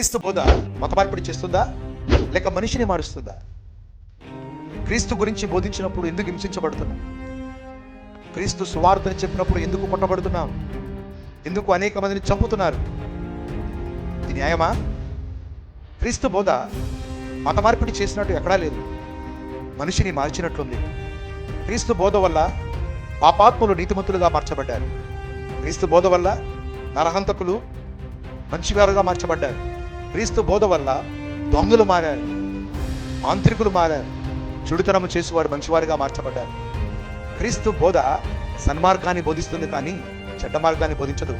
క్రీస్తు బోధ మత మార్పిడి చేస్తుందా? లేక మనిషిని మారుస్తుందా? క్రీస్తు గురించి బోధించినప్పుడు ఎందుకు హింసించబడుతున్నాం? క్రీస్తు సువార్తని చెప్పినప్పుడు ఎందుకు కొట్టబడుతున్నాం? ఎందుకు అనేక మందిని చంపుతున్నారు? ఇది న్యాయమా? క్రీస్తు బోధ మత మార్పిడి చేసినట్టు ఎక్కడా లేదు. మనిషిని మార్చినట్లుంది. క్రీస్తు బోధ వల్ల పాపాత్ములు నీతిమంతులుగా మార్చబడ్డారు. క్రీస్తు బోధ వల్ల నరహంతకులు మంచివారుగా మార్చబడ్డారు. క్రీస్తు బోధ వల్ల దొంగలు మారారు మాంత్రికులు మారారు చుడుతనము చేసేవారు మంచివారిగా మార్చబడ్డారు. క్రీస్తు బోధ సన్మార్గాన్ని బోధిస్తుంది కానీ చెడ్డ మార్గాన్ని బోధించదు.